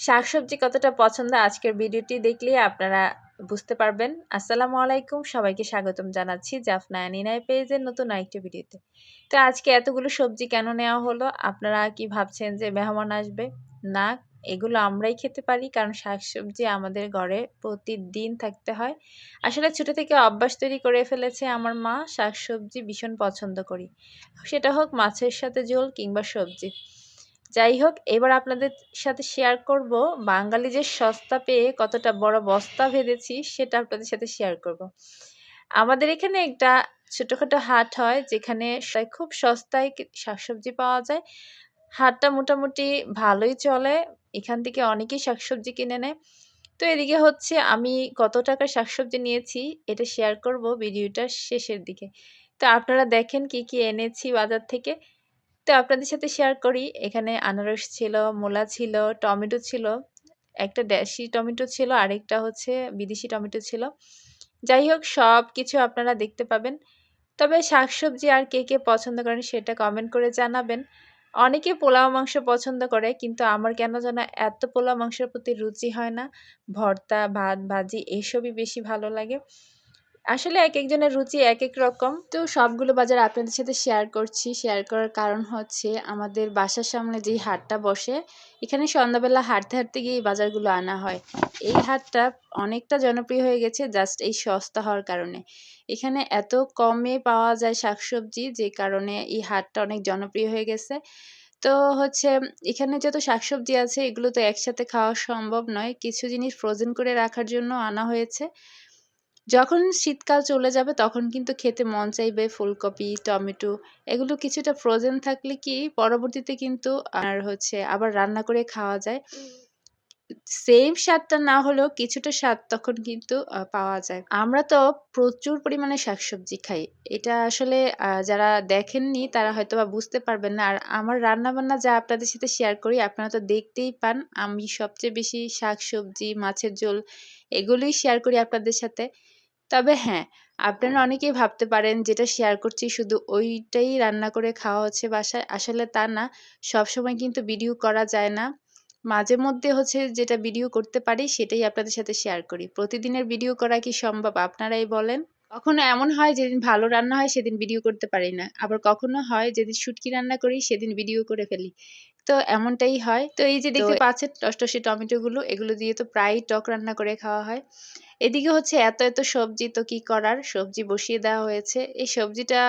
শাকসবজি কতটা পছন্দ আজকের ভিডিওটি দেখলেই আপনারা বুঝতে পারবেন। আসসালামু আলাইকুম, সবাইকে স্বাগতম জানাচ্ছি জাফনা নিনাই পেজের নতুন আরেকটি ভিডিওতে। তো আজকে এতগুলো সবজি কেন নেওয়া হলো? আপনারা কি ভাবছেন যে মেহমান আসবে? না, এগুলো আমরাই খেতে পারি, কারণ শাকসবজি আমাদের ঘরে প্রতিদিন থাকতে হয়। আসলে ছোটো থেকে অভ্যাস তৈরি করে ফেলেছে আমার মা, শাকসবজি ভীষণ পছন্দ করি। সেটা হোক মাছের সাথে ঝোল কিংবা সবজি। যাই হোক, এবার আপনাদের সাথে শেয়ার করব বাঙালি যে সস্তা পেয়ে কতটা বড় বস্তা ভেদেছি সেটা আপনাদের সাথে শেয়ার করব। আমাদের এখানে একটা ছোটোখাটো হাট হয় যেখানে খুব সস্তায় শাকসবজি পাওয়া যায়। হাটটা মোটামুটি ভালোই চলে, এখান থেকে অনেকেই শাকসবজি কিনে নেয়। তো এদিকে হচ্ছে আমি কত টাকার শাকসবজি নিয়েছি এটা শেয়ার করব ভিডিওটার শেষের দিকে। তো আপনারা দেখেন কি কি এনেছি বাজার থেকে। তো আপনাদের সাথে শেয়ার করি। এখানে আনারস ছিল, মূলা ছিল, টমেটো ছিল, একটা দেশি টমেটো ছিল, আরেকটা হচ্ছে বিদেশি টমেটো ছিল। যাই হোক সব কিছু আপনারা দেখতে পাবেন। তবে শাকসবজি আর কে কে পছন্দ করেন সেটা কমেন্ট করে জানাবেন। অনেকে পোলাও মাংস পছন্দ করে, কিন্তু আমার কেন যেন এত পোলাও মাংসের প্রতি রুচি হয় না। ভর্তা, ভাত, ভাজি, এসবই বেশি ভালো লাগে। আসলে এক একজনের রুচি এক এক রকম। তো সবগুলো বাজার আপনাদের সাথে শেয়ার করছি। শেয়ার করার কারণ হচ্ছে আমাদের বাসার সামনে যেই হাটটা বসে, এখানে সন্ধ্যাবেলা হাঁটতে হাঁটতে গিয়ে এই বাজারগুলো আনা হয়। এই হাটটা অনেকটা জনপ্রিয় হয়ে গেছে জাস্ট এই সস্তা হওয়ার কারণে। এখানে এত কমে পাওয়া যায় শাকসবজি, যে কারণে এই হাটটা অনেক জনপ্রিয় হয়ে গেছে। তো হচ্ছে এখানে যত শাকসবজি আছে, এগুলো তো একসাথে খাওয়া সম্ভব নয়। কিছু জিনিস ফ্রোজেন করে রাখার জন্য আনা হয়েছে। যখন শীতকাল চলে যাবে তখন কিন্তু খেতে মন চাইবে ফুলকপি, টমেটো, এগুলো কিছুটা ফ্রোজেন থাকলে কি পরবর্তীতে কিন্তু আর হচ্ছে আবার রান্না করে খাওয়া যায়। সেম স্বাদটা না হলেও কিছুটা স্বাদ তখন কিন্তু পাওয়া যায়। আমরা তো প্রচুর পরিমাণে শাকসবজি খাই। এটা আসলে যারা দেখেননি তারা হয়তো বা বুঝতে পারবেন না। আর আমার রান্না বান্না যা আপনাদের সাথে শেয়ার করি, আপনারা তো দেখতেই পান, আমি সবচেয়ে বেশি শাকসবজি, মাছের ঝোল এগুলোই শেয়ার করি আপনাদের সাথে। তবে হ্যাঁ আপনারা অনেকেই ভাবতে পারেন যেটা শেয়ার করছি শুধু ওইটাই রান্না করে খাওয়া হচ্ছে বাসায়। আসলে তা না, সবসময় কিন্তু ভিডিও করা যায় না। মাঝে মধ্যে হচ্ছে যেটা ভিডিও করতে পারি সেটাই আপনাদের সাথে শেয়ার করি। প্রতিদিনের ভিডিও করা কি সম্ভব? আপনারাই বলেন। কখনো এমন হয় যেদিন ভালো রান্না হয় সেদিন ভিডিও করতে পারি না। আবার কখনো হয় যেদিন শুটকি রান্না করি সেদিন ভিডিও করে ফেলি। তো এমনটাই হয়। তো এই যে দেখতে পাচ্ছেন টসটসে টমেটোগুলো এগুলো দিয়ে তো প্রায় টক রান্না করে খাওয়া হয়। এদিকে হচ্ছে এত এত সবজি তো কি করার? সবজি বসিয়ে দেওয়া হয়েছে। এই সবজিটা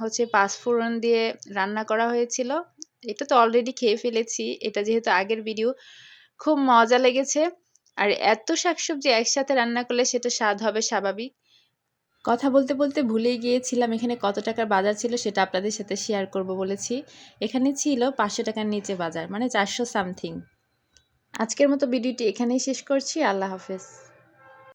হচ্ছে পাঁচফোড়ন দিয়ে রান্না করা হয়েছিল। এটা তো অলরেডি খেয়ে ফেলেছি। এটা যেহেতু আগের ভিডিও খুব মজা লেগেছে। আর এত শাকসবজি একসাথে রান্না করলে সেটা স্বাদ হবে স্বাভাবিক। কথা বলতে বলতে ভুলেই গিয়েছিলাম এখানে কত টাকার বাজার ছিল সেটা আপনাদের সাথে শেয়ার করব বলেছি। এখানে ছিল পাঁচশো টাকার নিচে বাজার মানে চারশো সামথিং আজকের মতো ভিডিওটি এখানেই শেষ করছি, আল্লাহ হাফেজ।